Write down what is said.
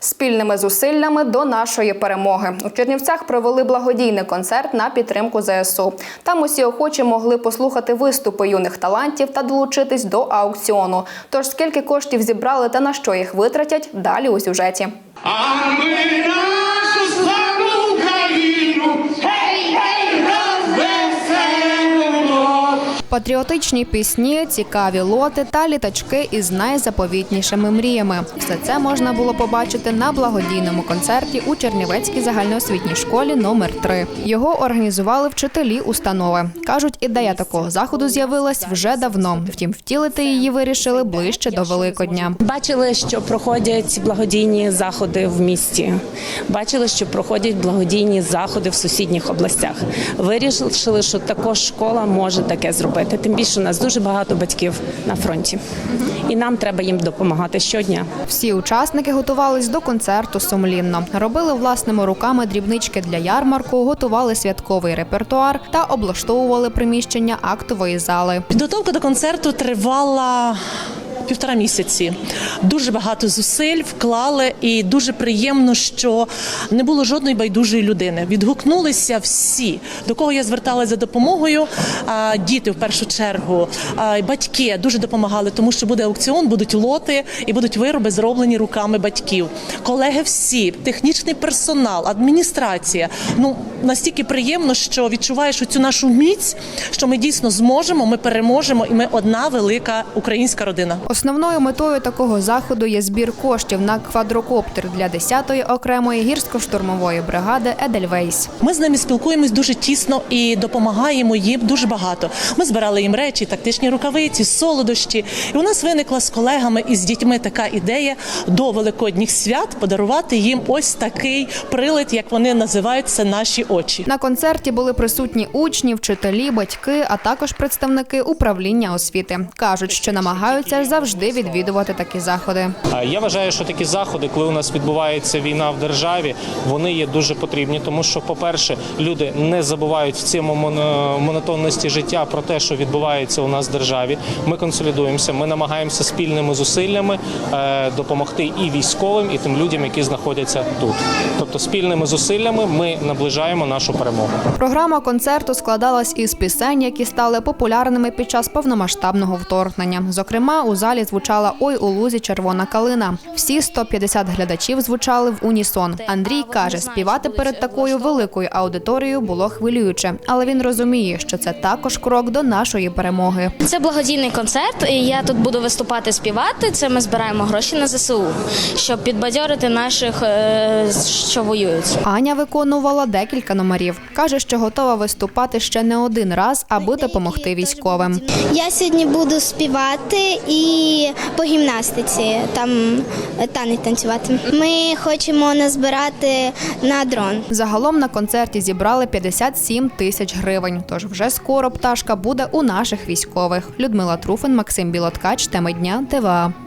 Спільними зусиллями до нашої перемоги у Чернівцях провели благодійний концерт на підтримку ЗСУ. Там усі охочі могли послухати виступи юних талантів та долучитись до аукціону. Тож скільки коштів зібрали та на що їх витратять, далі у сюжеті. А ми нашу Патріотичні пісні, цікаві лоти та літачки із найзаповітнішими мріями. Все це можна було побачити на благодійному концерті у Чернівецькій загальноосвітній школі номер 3 Його організували вчителі установи. кажуть, ідея такого заходу з'явилась вже давно. Втім, втілити її вирішили ближче до Великодня. Бачили, що проходять благодійні заходи в місті. Бачили, що проходять благодійні заходи в сусідніх областях. Вирішили, що також школа може таке зробити. Тим більше у нас дуже багато батьків на фронті, і нам треба їм допомагати щодня. Всі учасники готувались до концерту сумлінно. Робили власними руками дрібнички для ярмарку, готували святковий репертуар та облаштовували приміщення актової зали. Підготовка до концерту тривала. Півтора місяці дуже багато зусиль вклали, і дуже приємно, що не було жодної байдужої людини. Відгукнулися всі, до кого я зверталася за допомогою. Діти в першу чергу, батьки дуже допомагали, тому що буде аукціон, будуть лоти і будуть вироби зроблені руками батьків. Колеги, всі, технічний персонал, адміністрація. Ну настільки приємно, що відчуваєш цю нашу міць, що ми дійсно зможемо, ми переможемо, і ми одна велика українська родина. Основною метою такого заходу є збір коштів на квадрокоптер для 10-ї окремої гірсько-штурмової бригади Едельвейс. Ми з ними спілкуємось дуже тісно і допомагаємо їм дуже багато. Ми збирали їм речі, тактичні рукавиці, солодощі. І у нас виникла з колегами і з дітьми така ідея до великодніх свят подарувати їм ось такий прилад, як вони називають це наші очі. На концерті були присутні учні, вчителі, батьки, а також представники управління освіти. кажуть, що намагаються завжди відвідувати такі заходи. Я вважаю, що такі заходи, коли у нас відбувається війна в державі, вони є дуже потрібні, тому що, по-перше, люди не забувають в цьому моно- монотонності життя про те, що відбувається у нас в державі. Ми консолідуємося, ми намагаємося спільними зусиллями е, допомогти і військовим, і тим людям, які знаходяться тут. Тобто, спільними зусиллями ми наближаємо нашу перемогу. Програма концерту складалась із пісень, які стали популярними під час повномасштабного вторгнення. Зокрема, у залі звучала Ой у лузі червона калина. Всі 150 глядачів звучали в унісон. Андрій каже, співати перед такою великою аудиторією було хвилююче, але він розуміє, що це також крок до нашої перемоги. Це благодійний концерт, і я тут буду виступати, співати. Це ми збираємо гроші на ЗСУ, щоб підбадьорити наших, е, що воюють. Аня виконувала декілька номерів. каже, що готова виступати ще не один раз, аби допомогти військовим. Я сьогодні буду співати і по гімнастиці там танець танцювати. Ми хочемо назбирати на дрон. Загалом на концерті зібрали 57 тисяч гривень. Тож вже скоро пташка буде у наших військових. Людмила Труфин, Максим Білоткач, теми дня ТВА.